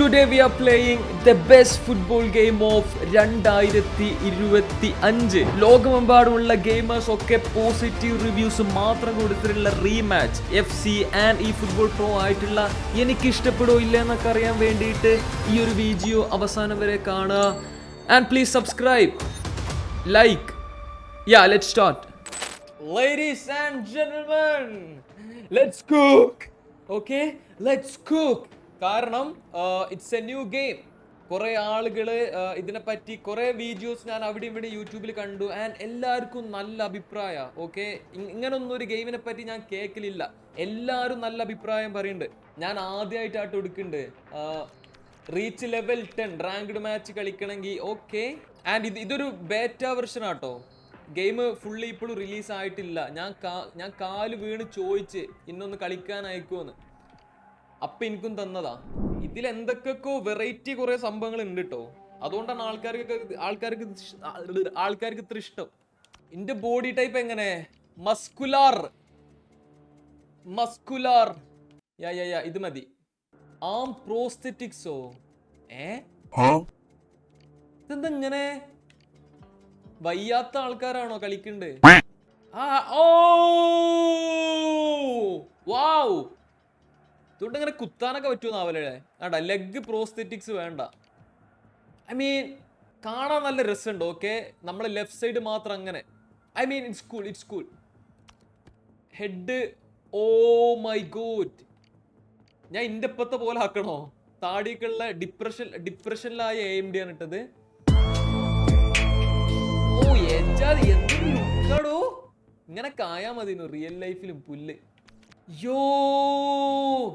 Today we are playing the best football game of രണ്ടായിരത്തി ഇരുപത്തി അഞ്ച് ലോകമെമ്പാടുമുള്ള ഗെയിമേഴ്സ് ഒക്കെ പോസിറ്റീവ് റിവ്യൂസ് മാത്രം കൊടുത്തിട്ടുള്ള റീമാച്ച് എഫ് സി ആൻഡ് ഈ ഫുട്ബോൾ പ്രോ ആയിട്ടുള്ള എനിക്ക് ഇഷ്ടപ്പെടോ ഇല്ല എന്നൊക്കെ അറിയാൻ വേണ്ടിയിട്ട് ഈ ഒരു വീഡിയോ അവസാനം വരെ കാണുക and please subscribe like ya let start ladies and gentlemen, let's cook. Okay, let's cook. കാരണം ഇറ്റ്സ് എ ന്യൂ ഗെയിം കുറേ ആളുകൾ ഇതിനെപ്പറ്റി കുറേ വീഡിയോസ് ഞാൻ അവിടെ ഇവിടെ യൂട്യൂബിൽ കണ്ടു. ആൻഡ് എല്ലാവർക്കും നല്ല അഭിപ്രായ ഓക്കെ ഇങ്ങനൊന്നും ഒരു ഗെയിമിനെ പറ്റി ഞാൻ കേൾക്കലില്ല എല്ലാവരും നല്ല അഭിപ്രായം പറയുന്നുണ്ട് ഞാൻ ആദ്യമായിട്ടായിട്ട് എടുക്കുന്നുണ്ട് reach level ten ranked match കളിക്കണമെങ്കിൽ okay and ഇത് ഇതൊരു ബേറ്റ വെർഷൻ ആട്ടോ. ഗെയിം ഫുള്ളി ഇപ്പോഴും റിലീസ് ആയിട്ടില്ല. ഞാൻ ഞാൻ കാൽ വീണ് ചോദിച്ച് ഇന്നൊന്ന് കളിക്കാൻ അയക്കുമെന്ന് അപ്പൊ എനിക്കും തന്നതാ. ഇതിൽ എന്തൊക്കെയൊക്കെ വെറൈറ്റി കുറെ സംഭവങ്ങൾ ഉണ്ട് കേട്ടോ അതുകൊണ്ടാണ് ആൾക്കാർക്ക് ആൾക്കാർക്ക് ആൾക്കാർക്ക് ഇത്ര ഇഷ്ടം. എന്റെ ബോഡി ടൈപ്പ് എങ്ങനെ? Muscular muscular ya ya ya ഇത് മതി. ആം പ്രോസ്തെറ്റിക്സോ ഏ? ഇതെന്തെങ്ങനെ? വയ്യാത്ത ആൾക്കാരാണോ കളിക്കണ്ട്? ആ ഓ! വാവ് ഇതുകൊണ്ട് ഇങ്ങനെ കുത്താനൊക്കെ പറ്റുമെന്നാവല്ലേ ആടാ ലെഗ് പ്രോസ്തെറ്റിക്സ് വേണ്ട. ഐ മീൻ കാണാൻ നല്ല രസമുണ്ട് ഓക്കെ നമ്മളെ ലെഫ്റ്റ് സൈഡ് മാത്രം അങ്ങനെ. I mean it's cool it's cool head oh my god ഞാൻ ഇന്റെ ഇപ്പത്തെ പോലെ ആക്കണോ? താടിക്കുള്ള ഡിപ്രഷൻ ഡിപ്രഷനിലായ എ ഡി ആണ് ഇട്ടത്. ഓ എന്താ എന്തൊരു ലുക്കാടോ ഇങ്ങനെ കായാ മതി റിയൽ ലൈഫിലും പുല്ല്. യോ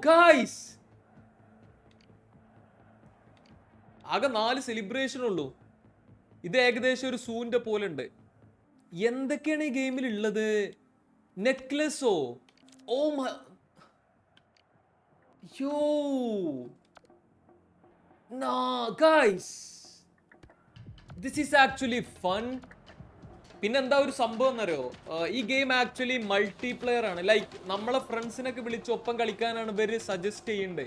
ഗായ്സ് ആകെ നാല് സെലിബ്രേഷൻ ഉള്ളൂ. ഇത് ഏകദേശം ഒരു സൂന്റെ പോലെ ഉണ്ട്. എന്തൊക്കെയാണ് ഈ ഗെയിമിൽ ഉള്ളത് നെക്ലസോ? ഓ yo guys this is actually fun പിന്നെന്താ ഒരു സംഭവം എന്നറിയോ? ഈ ഗെയിം ആക്ച്വലി മൾട്ടിപ്ലെയർ ആണ്. ലൈക്ക് നമ്മളെ ഫ്രണ്ട്സിനൊക്കെ വിളിച്ച് ഒപ്പം കളിക്കാനാണ് ഇവർ സജസ്റ്റ് ചെയ്യേണ്ടത്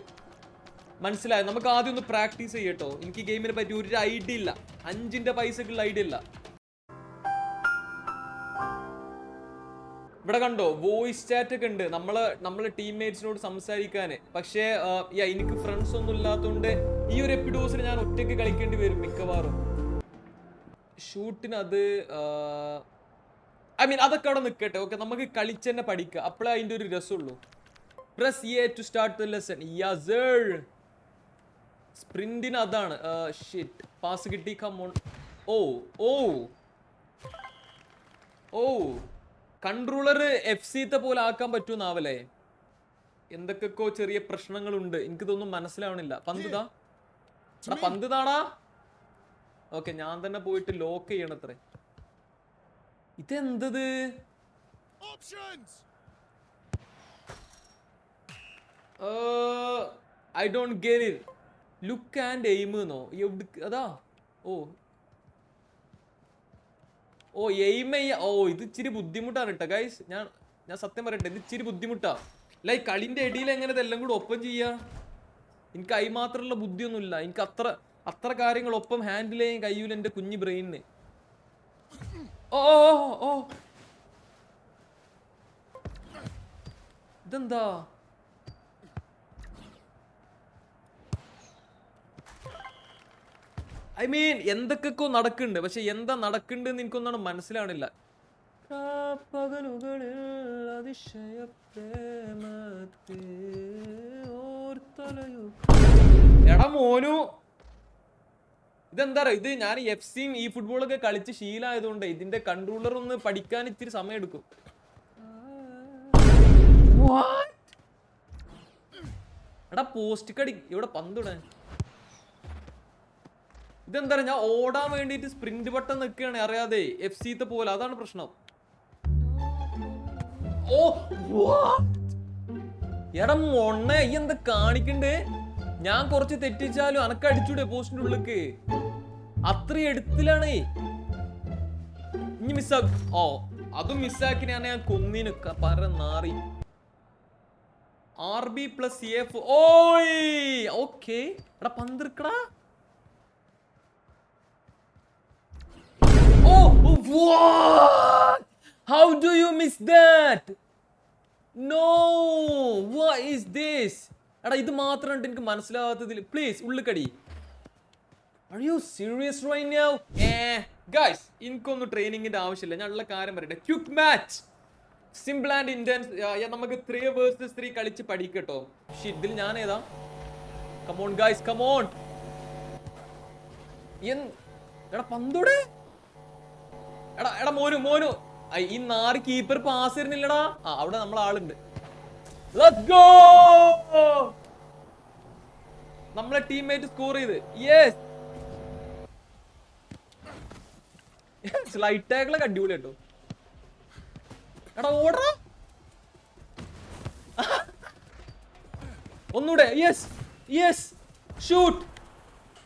മനസ്സിലായോ? നമുക്ക് ആദ്യം ഒന്ന് പ്രാക്ടീസ് ചെയ്യട്ടോ. എനിക്ക് ഗെയിമിനെ പറ്റി ഒരു ഐഡിയ ഇല്ല. അഞ്ചിന്റെ പൈസക്കുള്ള ഐഡിയ ഇല്ല. ഇവിടെ കണ്ടോ? വോയിസ് ചാറ്റ് ഒക്കെ ഉണ്ട്. നമ്മൾ നമ്മളെ ടീംമേറ്റ്സിനോട് സംസാരിക്കാന്. പക്ഷേ എനിക്ക് ഫ്രണ്ട്സ് ഒന്നും ഇല്ലാത്തതുകൊണ്ട് ഈ ഒരു എപ്പിഡോസിൽ ഞാൻ ഒറ്റയ്ക്ക് കളിക്കേണ്ടി വരും മിക്കവാറും. ഷൂട്ടിന് അത് ഐ മീൻ അതൊക്കെ അവിടെ നിൽക്കട്ടെ ഓക്കെ നമുക്ക് കളിച്ച് തന്നെ പഠിക്കുക അപ്പോഴേ അതിന്റെ ഒരു രസമുള്ളൂ press A to start the lesson സ്പ്രിന്റിന് അതാണ്. ഷിറ്റ് പാസ് കിട്ടി come on oh oh. Oh. Controller F സിത്തെ പോലെ ആക്കാൻ പറ്റുമെന്നാവല്ലേ എന്തൊക്കെക്കോ ചെറിയ പ്രശ്നങ്ങളുണ്ട്. എനിക്കിതൊന്നും മനസ്സിലാവണില്ല. പന്ത് താ പന്ത് പന്തിതാടാ ഓക്കെ ഞാൻ തന്നെ പോയിട്ട് ലോക്ക് ചെയ്യണത്രേ. ഇതെന്തത്! I don't get look and aim എന്നോ എവിടെ അതാ. ഓ. ഓ എയിം ഓ ഇത് ഇച്ചിരി ബുദ്ധിമുട്ടാണ് കേട്ടോ ഗൈസ് ഞാൻ ഞാൻ സത്യം പറയട്ടെ ഇത് ഇച്ചിരി ബുദ്ധിമുട്ടാ. ലൈക്ക് കളിന്റെ ഇടയിൽ എങ്ങനെ ഇതെല്ലാം കൂടെ ഒപ്പം ചെയ്യാ? എനിക്ക് അയിമാത്രമുള്ള ബുദ്ധിയൊന്നുമില്ല. എനിക്ക് അത്ര അത്ര കാര്യങ്ങൾ ഒപ്പം ഹാൻഡിൽ ചെയ്യാൻ കഴിയൂല എന്റെ കുഞ്ഞു ബ്രെയിനിന് ഓ ഓ ഇതെന്താ? ഐ മീൻ എന്തൊക്കെയൊക്കെ നടക്കുന്നുണ്ട്. പക്ഷെ എന്താ നടക്കുന്നുണ്ട് എനിക്കൊന്നാണ് മനസ്സിലാവണില്ല. രാപ്പകലുകളിൽ അതിശയപ്രേമത്തെ ഓർത്തലയു. എടാ മോനു ഇതെന്താ പറയുക ഇത് ഞാൻ എഫ് സിയും ഈ ഫുട്ബോളൊക്കെ കളിച്ച് ശീലമായതുകൊണ്ട് ഇതിന്റെ കൺട്രോളർ ഒന്ന് പഠിക്കാൻ ഇത്തിരി സമയം എടുക്കും What? എടാ പോസ്റ്റ് കടി ഇവിടെ പന്തുടാൻ ഇതെന്താ പറയുക ഞാൻ ഓടാൻ വേണ്ടിട്ട് സ്പ്രിന്റ് ബട്ടൺ നിൽക്കുകയാണ്. അറിയാതെ എഫ് സിത്തെ പോലെ. അതാണ് പ്രശ്നം. ഓ? എടാ മൊണ്ണ ഈ എന്താ കാണിക്കണ്ടേ? ഞാൻ കുറച്ച് തെറ്റിച്ചാലും അനക്കടിച്ചൂടെ പോസ്റ്റിന്റെ ഉള്ളിക്ക് അത്രയും എടുത്തിലാണേ. ഇനി മിസ്സാ ഓ അതും മിസ്സാക്കി ഞാൻ കൊന്നിന് പറ നാറി. ആർ ബി പ്ലസ് എഫ് ഓയ്! ഓക്കെ. എടാ പന്തിർക്കടാ ഓ how do you miss that no വാ what ദിസ് എടാ ഇത് മാത്രം എനിക്ക് മനസ്സിലാവാത്തതിൽ പ്ലീസ് ഉള്ളിക്കടി Are you serious right now eh guys എനിക്കൊന്നും ട്രെയിനിങ്ങിന്റെ ആവശ്യമില്ല. ഞാൻ ഉള്ള കാര്യം പറയട്ടെ. Quick match simple and intense നമുക്ക് ത്രീ വേഴ്സസ് ത്രീ കളിച്ച് പഠിക്കട്ടോ പക്ഷെ ഇതിൽ ഞാൻ ഏതാ കമോൺ ഗൈസ് കമോൺ എടാ പന്തോടെ? എടാ എടാ മോനു മോനു. ഈ നാറ് കീപ്പർ പാസ് തരുന്നില്ലടാ. ആ അവിടെ നമ്മളെ ആളുണ്ട്! നമ്മളെ ടീംമേറ്റ് സ്കോർ ചെയ്ത്. യെസ് സ്ലൈറ്റ് ടാക്കിലൊക്കെ അടിപൊളി കേട്ടോ എടാ ഓടറ ഒന്നൂടെ യെസ് യെസ് ഷൂട്ട്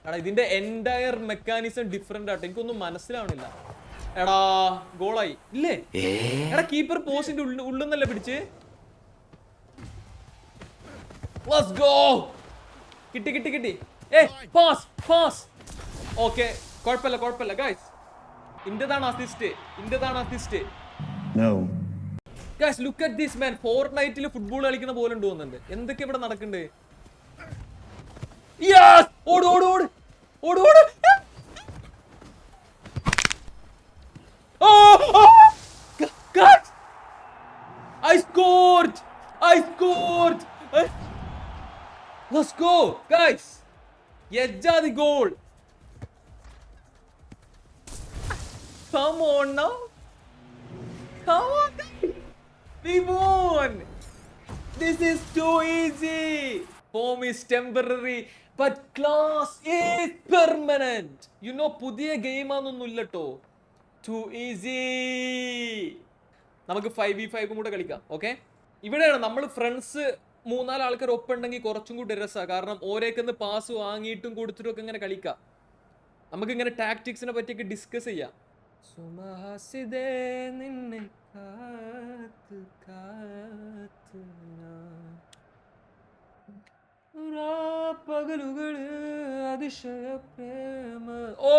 എടാ ഇതിന്റെ എന്റയർ മെക്കാനിസം ഡിഫറെന്റ് ആട്ടോ. എനിക്കൊന്നും മനസ്സിലാവണില്ല. എടാ ഗോളായി. ഇല്ലേ? എടാ കീപ്പർ പോസ്റ്റിന്റെ ഉള്ളിൽ ഉള്ളിന്നല്ലേ പിടിച്ച്? ലെറ്റ്സ് ഗോ കിട്ടി കിട്ടി കിട്ടി. ഏ പാസ് പാസ് ഓക്കെ കുഴപ്പമില്ല കുഴപ്പമില്ല ഗൈസ് ഇന്റതാണ് assist ഇന്റതാണ് assist. Guys look at this man four നൈറ്റിൽ ഫുട്ബോൾ കളിക്കുന്ന പോലെ തോന്നുന്നുണ്ട്. എന്തൊക്കെ ഇവിടെ നടക്കണ്ടേ യെസ് ഓട് ഓട് ഓട്. ഓട് ഓട്. Guys I I scored scored! Eh? Let's go, guys! The the Come on now! Come on! We won! This is too easy! Form is temporary, but class is permanent! You know, പുതിയ game ആണെന്നൊന്നുമില്ല കേട്ടോ too easy നമുക്ക് five V ഫൈവും കൂടെ കളിക്കാം okay ഇവിടെയാണ് നമ്മൾ friends മൂന്നാൽ ആൾക്കാർ ഒപ്പുണ്ടെങ്കിൽ കുറച്ചും കൂടി രസമാണ് കാരണം ഓരോക്കെന്ന് പാസ് വാങ്ങിയിട്ടും കൊടുത്തിട്ടും ഒക്കെ ഇങ്ങനെ കളിക്കാം നമുക്ക് ഇങ്ങനെ ടാക്ടിക്സിനെ പറ്റിയൊക്കെ ഡിസ്കസ് ചെയ്യാം സുമഹാസിദേ നിന്നെ കാത്ത് കാത്ത് പകലുകൾ അതിശയ പ്രേമ ഓ!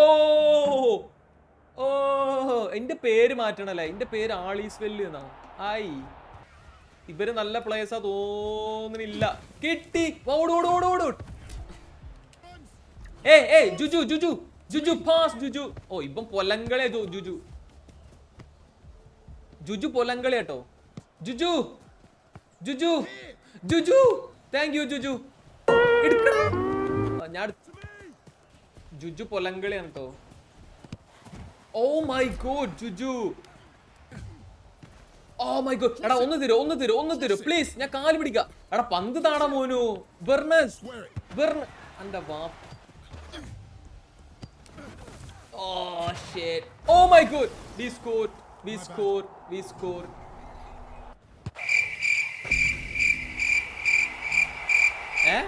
ഓ! എന്റെ പേര് മാറ്റണല്ലേ? എന്റെ പേര് ആളീസ് വെല്ല് എന്നാ. ആയി ഇവർ നല്ല പ്ലേസാ തോന്നുന്നില്ല കിട്ടി. ഓടോടോടോടോ ഏ ഏ ജുജു ജുജു. ജുജു പാസ് ജുജു. ഓ ഇപ്പം പൊലങ്കളെ ജുജു. ജുജു പൊലങ്കളെ കേട്ടോ. Juju Juju ജുജു. Thank you Juju. ഞാൻ ജുജു പൊലങ്കളിയാണ് കേട്ടോ. ഓ my god Juju. Oh my god എടാ ഒന്ന് തരൂ ഒന്ന് തരൂ ഒന്ന് തരൂ. പ്ലീസ് ഞാൻ കാൽ പിടിക്കാം. എടാ പന്ത് താടാ മോനു? ബെർണസ് ബെർണ എന്റെ വാ ഓ ഷേറ്റ് ഓ my god We score We scored. We scored. Eh?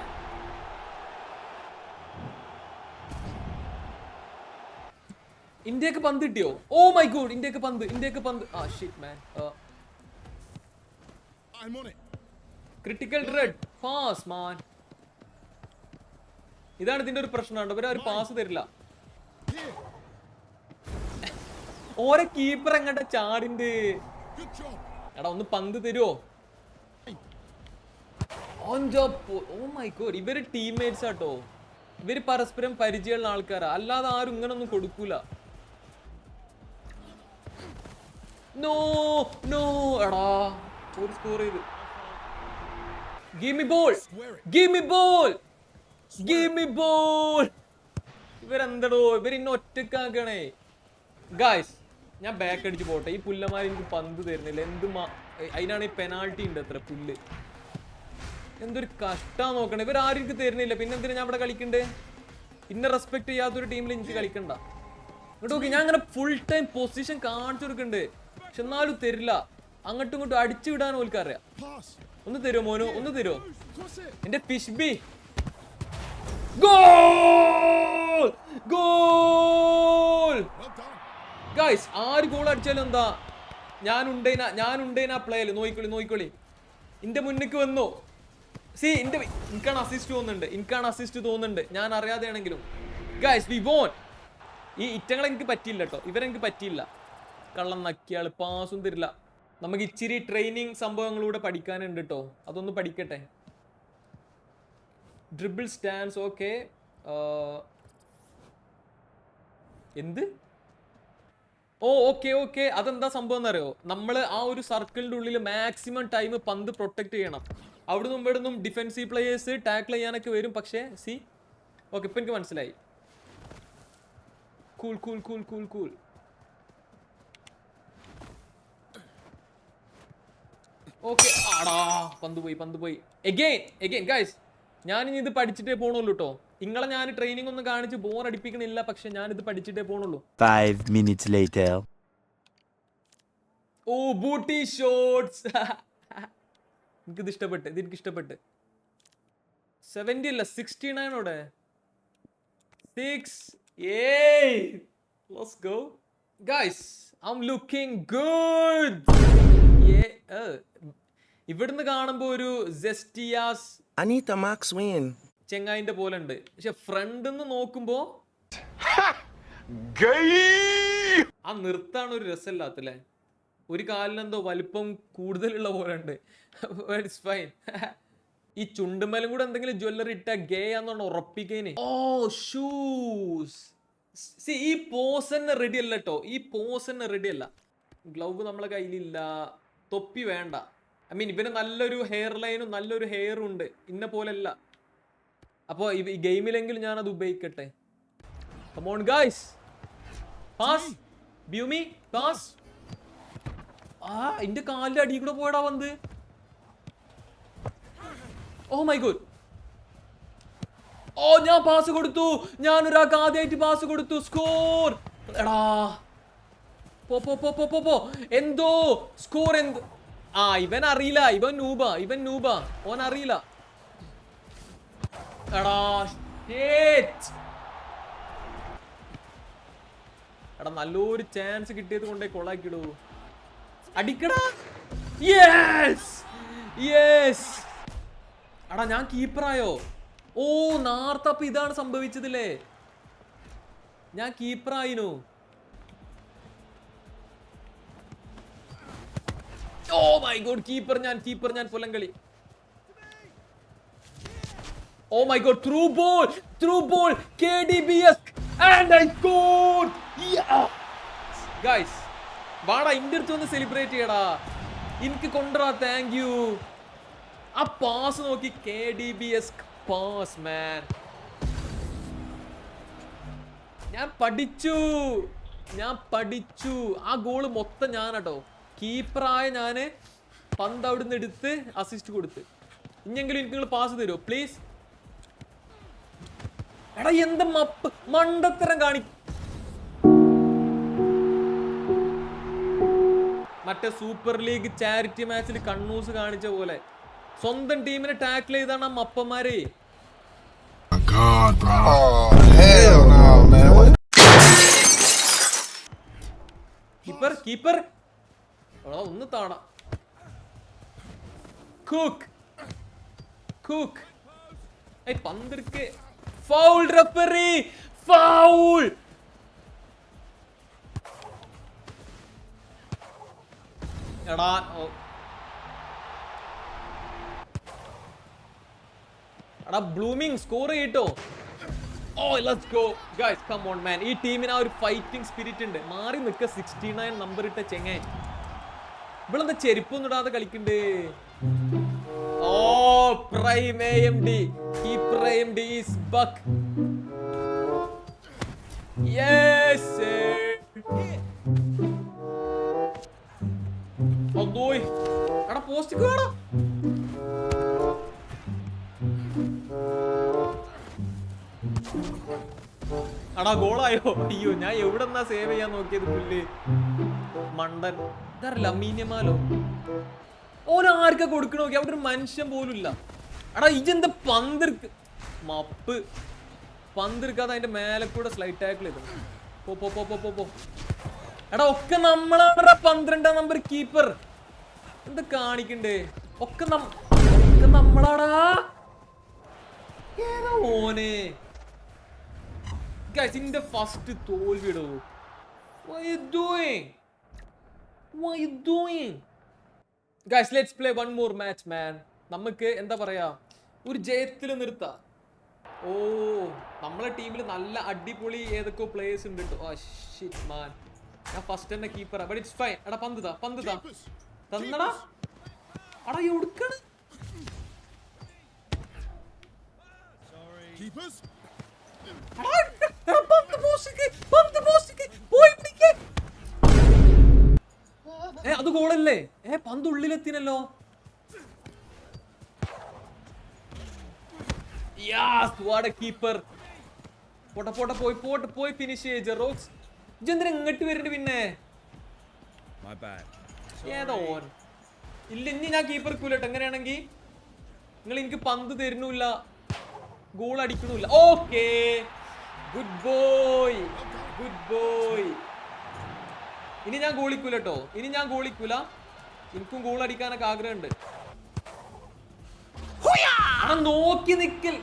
ഇന്ത്യയ്ക്ക് പന്ത് കിട്ടിയോ? ഓ മൈ ഗോഡ് ഇന്ത്യയ്ക്ക് പന്ത് ഇന്ത്യയ്ക്ക് പന്ത്. ആ shit man I'm on it. Critical red pass man ഇതാണ് ഇതിന്റെ ഒരു പ്രശ്നം ഇവർ ഒരു പാസ് തരില്ല. ഓരോ കീപ്പർ എങ്ങട്ടെ ചാടിണ്ട്. എടാ ഒന്ന് പന്ത് തരുമോ ഓ മൈ ഗോഡ് ഇവർ ടീംമേറ്റ്സ് ആട്ടോ ഇവർ പരസ്പരം പരിചയമുള്ള ആൾക്കാരാ. അല്ലാതെ ആരും ഇങ്ങനെ ഒന്നും കൊടുക്കൂല. നോ നോ എടാ സ്കോർ ചെയ്ത്. ഇവരെന്തടോ? ഇവർ ഇന്നെ ഒറ്റക്കാക്കണേ ഗായ്സ് ഞാൻ ബാക്ക് അടിച്ച് പോട്ടെ. ഈ പുല്ലന്മാർ എനിക്ക് പന്ത് തരുന്നില്ല. എന്ത് അതിനാണ് ഈ പെനാൾട്ടി ഉണ്ട് അത്ര പുല്ല്. എന്തൊരു കഷ്ടാ നോക്കണേ. ഇവർ ആരും എനിക്ക് തരുന്നില്ല. പിന്നെ എന്തിനാ ഞാൻ ഇവിടെ കളിക്കണ്ടേ? ഇന്ന റെസ്പെക്ട് ചെയ്യാത്തൊരു ടീമിൽ എനിക്ക് കളിക്കണ്ട. ഇങ്ങോട്ട് നോക്കി ഞാൻ അങ്ങനെ ഫുൾ ടൈം പൊസിഷൻ കാണിച്ചു കൊടുക്കണ്ട്. പക്ഷെ എന്നാലും തരില്ല. അങ്ങോട്ടും ഇങ്ങോട്ടും അടിച്ചു വിടാൻ ഓൽക്കറിയാം. അറിയാം ഒന്ന് തരുമോ മോനു? ഒന്ന് തരുമോ എന്റെ പിഷ്ബി. ഗോൾ! ഗോൾ! ഗൈസ് ആര് ഗോൾ അടിച്ചാലും എന്താ? ഞാൻ ഉണ്ടേന പ്ലേയിൽ നോയിക്കോളി നോയിക്കോളി. എന്റെ മുന്നിക്ക് വന്നു? സി എന്റെ എനിക്കാണ് അസിസ്റ്റ് തോന്നുന്നുണ്ട്. എനിക്കാണ് അസിസ്റ്റ് തോന്നുന്നുണ്ട്. ഞാൻ അറിയാതെയാണെങ്കിലും ഗൈസ് വി വോൺ ഈ ഇറ്റങ്ങൾ എനിക്ക് പറ്റിയില്ല കേട്ടോ ഇവരെനിക്ക് പറ്റിയില്ല. കള്ളം നക്കിയാൾ പാസും തരില്ല. നമുക്ക് ഇച്ചിരി ട്രെയിനിങ് സംഭവങ്ങളൂടെ പഠിക്കാനുണ്ട് കേട്ടോ അതൊന്ന് പഠിക്കട്ടെ. ഡ്രിബിൾ സ്റ്റാൻസ് ഓക്കെ എന്ത്? Oh okay okay. അതെന്താ സംഭവം എന്നറിയോ നമ്മൾ ആ ഒരു സർക്കിളിന്റെ ഉള്ളിൽ മാക്സിമം ടൈം പന്ത് പ്രൊട്ടക്ട് ചെയ്യണം. അവിടെ നിന്നും ഇവിടെ നിന്നും ഡിഫെൻസീവ് പ്ലേയേഴ്സ് ടാക്കിൾ ചെയ്യാനൊക്കെ വരും പക്ഷേ സി ഓക്കെ ഇപ്പൊ എനിക്ക് മനസ്സിലായി. Cool cool cool cool cool okay ആടാ പന്ത് പോയി പന്ത് പോയി. എഗെയിൻ എഗെയിൻ ഗൈസ് ഞാനിനി ഇത് പഠിച്ചിട്ടേ പോണുള്ളൂ കേട്ടോ നിങ്ങളെ ഞാൻ ട്രെയിനിങ് ഒന്നും കാണിച്ച് ബോർ അടിപ്പിക്കണില്ല പക്ഷെ ഞാൻ ഇത് പഠിച്ചിട്ടേ പോണുള്ളൂ. 5 minutes later. Oh booty shots എനിക്കിത് ഇഷ്ടപ്പെട്ട് ഇത് എനിക്ക് ഇഷ്ടപ്പെട്ട്. സെവന്റി അല്ല സിക്സ്റ്റി നയനോടെ സിക്സ് ഏയ് let's go guys I'm looking good ഇവിടുന്ന് കാണുമ്പോൾ ഒരു ജെസ്റ്റിയാസ് അനീത മാക്സ് win. ചെങ്ങായിന്റെ പോലെ ഉണ്ട് പക്ഷെ ഫ്രണ്ട് നിന്ന് നോക്കുമ്പോ ആ നിർത്താണ് ഒരു രസമില്ലാത്തല്ലേ? ഒരു കാലിനെന്തോ വലിപ്പം കൂടുതലുള്ള പോലെ ഉണ്ട് ഇറ്റ്സ് ഫൈൻ ഈ ചുണ്ടുമലും കൂടെ എന്തെങ്കിലും ജ്വല്ലറി ഇട്ട ഗേ ആണെന്നാണ് ഉറപ്പിക്കേനെ. ഓ ഷൂസ് സി ഈ പോസ് തന്നെ റെഡി അല്ല കേട്ടോ ഈ പോസ് തന്നെ റെഡി അല്ല. ഗ്ലൗവ് നമ്മളെ കയ്യിലില്ല. തൊപ്പി വേണ്ട. ഐ മീൻ ഇവന് നല്ലൊരു ഹെയർ ലൈനും നല്ലൊരു ഹെയറും ഉണ്ട്. ഇന്ന പോലല്ല. അപ്പോൾ ഈ ഗെയിമിലെങ്കിലും ഞാൻ അത് ഉപയോഗിക്കട്ടെ come on guys pass pass ആ കാലിന്റെ കൂടെ പോയടാ വന്ന് ഓ മൈ ഗുഡ് ഓ ഞാൻ പാസ് കൊടുത്തു. ഞാൻ ഒരാൾക്ക് ആദ്യമായിട്ട് പാസ് കൊടുത്തു. സ്കോർ എടാ. പോ പോ പോ പോ പോ പോ. എന്തോ? സ്കോർ എന്ത്? ആ ഇവൻ അറിയില്ല. ഇവൻ നൂബ ഇവൻ നൂബ ഓൻ അറിയില്ല എടാ. എടാ നല്ലൊരു ചാൻസ് കിട്ടിയത് കൊണ്ടേ കൊളാക്കിടൂ അടിക്കടാ. യെസ് യെസ് എടാ ഞാൻ കീപ്പറായോ ഓ നാർത്തപ്പ് ഇതാണ് സംഭവിച്ചതില്ലേ? ഞാൻ കീപ്പറായിനു ഓ മൈ ഗോഡ് കീപ്പർ ഞാൻ കീപ്പർ ഞാൻ പൊലങ്കളി Oh my god, through ball, through ball, KDBS, and I scored! Yeah! Guys, വാടാ ഇന്റെ അടുത്ത് ഒന്ന് സെലിബ്രേറ്റ് ചെയ്യടാ. എനിക്ക് കൊണ്ടുവരാ താങ്ക് യു ആ പാസ് നോക്കി K D B S pass man ഞാൻ പഠിച്ചു. ഞാൻ പഠിച്ചു. ആ ഗോൾ മൊത്തം ഞാനാട്ടോ. കീപ്പറായ ഞാൻ പന്ത് അവിടുന്ന് എടുത്ത് അസിസ്റ്റ് കൊടുത്ത്. ഇനിയെങ്കിലും എനിക്ക് നിങ്ങൾ പാസ് തരുമോ? പ്ലീസ് എടാ എന്ത് മപ്പ്? മണ്ടത്തരം കാണി മറ്റേ സൂപ്പർ ലീഗ് ചാരിറ്റി മാച്ചിൽ കണ്ണൂസ് കാണിച്ച പോലെ സ്വന്തം ടീമിനെ ടാക്കിൾ ചെയ്താണ് മപ്പന്മാരെ. Keeper keeper. ഒന്ന് താണ. കുക്ക്. കുക്ക്. ഏയ് പന്തിർക്ക് ഫൗൾ റെഫറി ഫൗൾ എടാ. എടാ ബ്ലൂമിംഗ് സ്കോർ ചെയ്യട്ടോ. ഓ let's go guys come on man ഈ ടീമിന് ആ ഒരു ഫൈറ്റിംഗ് സ്പിരിറ്റ് ഉണ്ട്. മാറി നിൽക്ക. സിക്സ്റ്റി നയൻ നമ്പർ ഇട്ട ചെങ്ങേ ഇവളെന്താ ചെരുപ്പൊന്നും ഇടാതെ കളിക്കണ്ടേ? ഓ prime A M D prime D is back yes അന്തോയ് എടാ പോസ്റ്റ് കേടാ അടാ ഗോളായോ. അയ്യോ ഞാൻ എവിടെന്നാ സേവ് ചെയ്യാൻ നോക്കിയത് പുല്ല്? മണ്ടൻ. ഇതറില്ല മീന്യമാലോ ഓരോ കൊടുക്കണോക്കി? അവിടെ ഒരു മനുഷ്യൻ പോലും ഇല്ല എടാ ഇജെന്ത് പന്തിർക്ക് മപ്പ്. പന്തിർക്കാതെ അതിന്റെ മേലെ കൂടെ സ്ലൈറ്റ് പോ എടാ ഒക്കെ നമ്മളാണ് പന്ത്രണ്ടാം നമ്പർ കീപ്പർ എന്ത് കാണിക്കണ്ടേ? ഒക്കെ ഒക്കെ നമ്മളാടാ. ഏതാ ഓനെ? ഇതിന്റെ ഫസ്റ്റ് തോൽവിടോ? What are you doing? What are you doing? Guys, let's play one more match, man. നമുക്ക് എന്താ പറയാ ഒരു ജയത്തിൽ നിർത്താം. ഓ നമ്മളെ ടീമിൽ നല്ല അടിപൊളി ഏതൊക്കെയോ പ്ലേയേഴ്സ് ഉണ്ട് കേട്ടോ ഷിറ്റ് മാൻ ഞാൻ ഫസ്റ്റ് തന്നെ കീപ്പറാ ബട്ട് ഇറ്റ്സ് ഫൈൻ എടാ പന്ത് താ പന്ത് താ. തന്നടാ. അടാ എവിടുക്കാണ്? Keepers? എടാ, എടാ, പന്ത് പോസ്റ്റിക്ക്, പന്ത് പോസ്റ്റിക്ക്, പോയി പിടിക്ക്. ഏ അത് ഗോളല്ലേ ഏ പന്ത് ഉള്ളിലെത്തിനല്ലോ യാസ് വാട്ട് എ കീപ്പർ പോട്ടെ പോട്ടെ പോയി പോട്ടെ പോയി ഫിനിഷ് ചെയ്യ ജെറോക്സ്. ഇജെന്തിനാ ഇങ്ങോട്ട് വരുന്നുണ്ട് പിന്നെ. ഏതാ ഓൻ. ഇല്ല ഇനി ഞാൻ കീപ്പർ കൂലട്ടോ എങ്ങനെയാണെങ്കിൽ നിങ്ങൾ എനിക്ക് പന്ത് തരുന്നില്ല goal അടിക്കണില്ല okay good boy good boy ഇനി ഞാൻ ഗോളിക്കൂല കേട്ടോ ഇനി ഞാൻ ഗോളിക്കൂല എനിക്കും ഗോൾ അടിക്കാനൊക്കെ ആഗ്രഹമുണ്ട്. നോക്കി നിക്കൽ.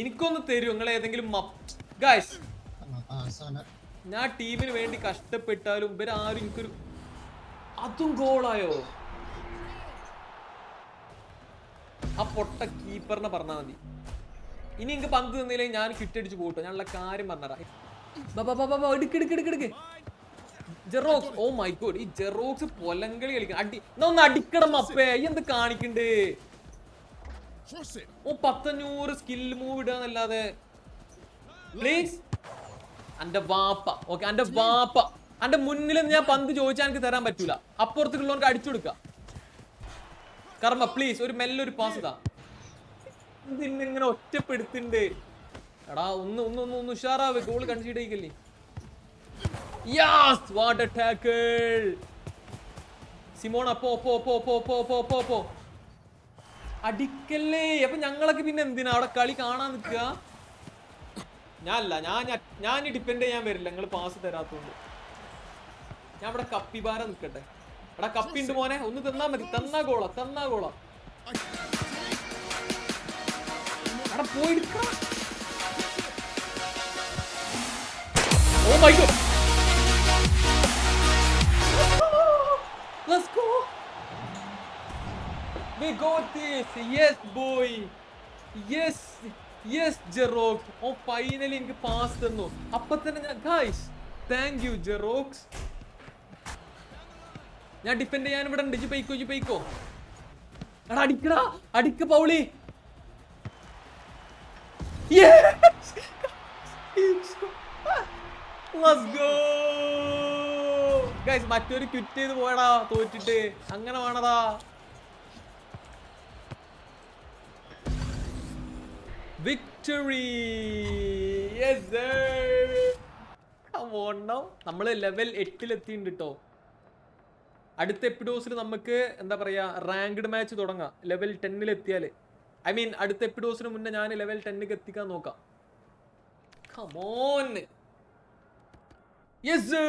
എനിക്കൊന്ന് തരൂ നിങ്ങൾ ഏതെങ്കിലും ഗായ്സ് ഞാൻ ടീമിന് വേണ്ടി കഷ്ടപ്പെട്ടാലും ഇവരാരും എനിക്കൊരു അതും ഗോളായോ ആ പൊട്ട കീപ്പറിനെ പറഞ്ഞാൽ മതി. ഇനി എനിക്ക് പന്ത് തന്നില്ലെങ്കിൽ ഞാൻ കിട്ടടിച്ച് പോട്ടോ. ഞാനുള്ള കാര്യം പറഞ്ഞതാ എടുക്ക് എടുക്ക് എടുക്ക് എടുക്ക്. ജെറോക്സ് ഓ മൈ ഗോഡ് ഈ ജെറോക്സ് പൊലങ്കളി കളിക്കണം അടി ഒന്ന് അടിക്കണം അപ്പേ. ഈ എന്ത് കാണിക്കണ്ടേ. ഓ പത്തഞ്ഞൂറ് സ്കിൽ മൂവ് ഇടാന്നല്ലാതെ. പ്ലീസ് അന്റെ വാപ്പ. ഓക്കെ അന്റെ വാപ്പ. അന്റെ മുന്നിൽ ഞാൻ പന്ത് ചോദിച്ചാൽ എനിക്ക് തരാൻ പറ്റൂല. അപ്പുറത്തേക്കുള്ളവർക്ക് അടിച്ചു കൊടുക്ക. കർമ്മ പ്ലീസ് ഒരു മെല്ലൊരു പാസ് ഇതാ. ഇതിന്നിങ്ങനെ ഒറ്റപ്പെടുത്തുണ്ട് എടാ ഒന്ന് ഒന്ന് ഒന്ന് ഒന്ന് ഉഷാറാവ്. Goal concede ചെയ്യിക്കല്ലേ? Yes what a tackle Simona പോ പോ പോ പോ പോ പോ പോ പോ അടിക്കല്ലേ. അപ്പൊ ഞങ്ങളൊക്കെ പിന്നെ എന്തിനാ അവിടെ കളി കാണാൻ നിൽക്കുക? ഞാനല്ല ഞാൻ ഞാൻ- ഡിപ്പെൻഡ് ചെയ്യാൻ വരില്ല. നിങ്ങൾ പാസ് തരാത്തോണ്ട്. ഞാൻ ഇവിടെ കപ്പിബാര നിൽക്കട്ടെ. എടാ കപ്പി ഉണ്ട് മോനെ. ഒന്ന് തന്നാ മതി. തന്നാ ഗോള തന്നാ ഗോള. അവിടെ പോയി ഓ my god We got this! Yes, boy! Yes! Yes, Jerox oh finally എനിക്ക് പാസ് തന്നു അപ്പൊ തന്നെ ഞാൻ ഗായ്സ് താങ്ക് യു ജെറോക്സ് ഞാൻ ഡിപ്പെൻഡ് ചെയ്യാൻ ഇവിടെ ഉണ്ട്. ഇജ്ജ് പൈക്കോ ഇജ്ജ് പൈക്കോ എടാ അടിക്കടാ. അടിക്ക് പൗളി. മറ്റൊരു ക്വിറ്റ് ചെയ്ത് പോയടാ. തോറ്റിട്ട്. അങ്ങനെ വേണടാ വിക്ടറി നമ്മൾ ലെവൽ എട്ടിലെത്തിയിട്ടുണ്ട് കേട്ടോ അടുത്ത എപ്പിഡോസിൽ നമുക്ക് എന്താ പറയാ റാങ്ക്ഡ് മാച്ച് തുടങ്ങാം. ലെവൽ ടെന്നിൽ എത്തിയാൽ. ഐ മീൻ അടുത്ത എപ്പിഡോസിന് മുന്നേ ഞാൻ ലെവൽ ടെന്നിക്ക് എത്തിക്കാൻ നോക്കാം. കമോൻ യെസ്